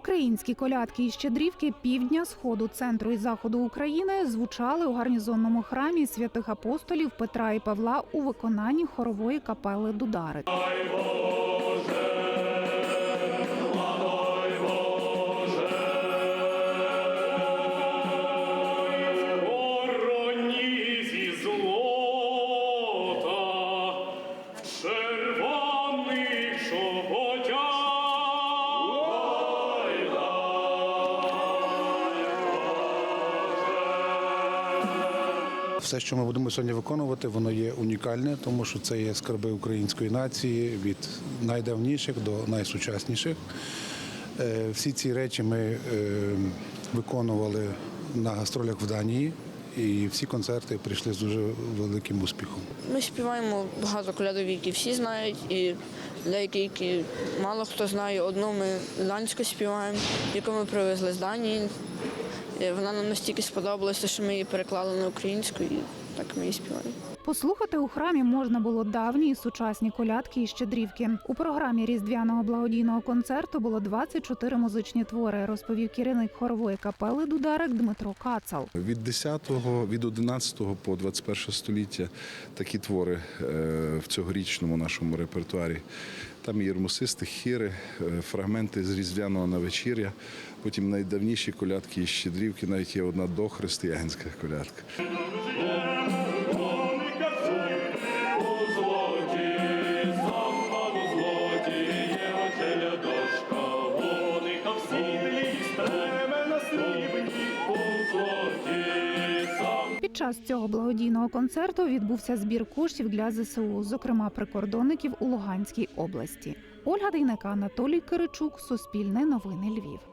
Українські колядки і щедрівки півдня, сходу, центру і заходу України звучали у гарнізонному храмі святих апостолів Петра і Павла у виконанні хорової капели Дударик. Вороні Все, що ми будемо сьогодні виконувати, воно є унікальне, тому що це є скарби української нації від найдавніших до найсучасніших. Е, Всі ці речі ми е, виконували на гастролях в Данії, і всі концерти прийшли з дуже великим успіхом. Ми співаємо багато колядок, які всі знають, і деякі, які мало хто знає. Одну ми данську співаємо, яку ми привезли з Данії. Вона нам настільки сподобалася, що ми її переклали на українську і так ми співаємо. Послухати у храмі можна було давні і сучасні колядки і щедрівки. У програмі різдвяного благодійного концерту було 24 музичні твори, розповів керівник хорової капели Дударик Дмитро Кацал. Від 10-го, від 11-го по 21 століття такі твори е, в цьогорічному нашому репертуарі. Там є мусисти, хіри, е, фрагменти з різдвяного навечір'я, потім найдавніші колядки і щедрівки, навіть є одна дохристиянська колядка. Під час цього благодійного концерту відбувся збір коштів для ЗСУ, зокрема прикордонників у Луганській області. Ольга Дейнека, Анатолій Киричук, Суспільне новини Львів.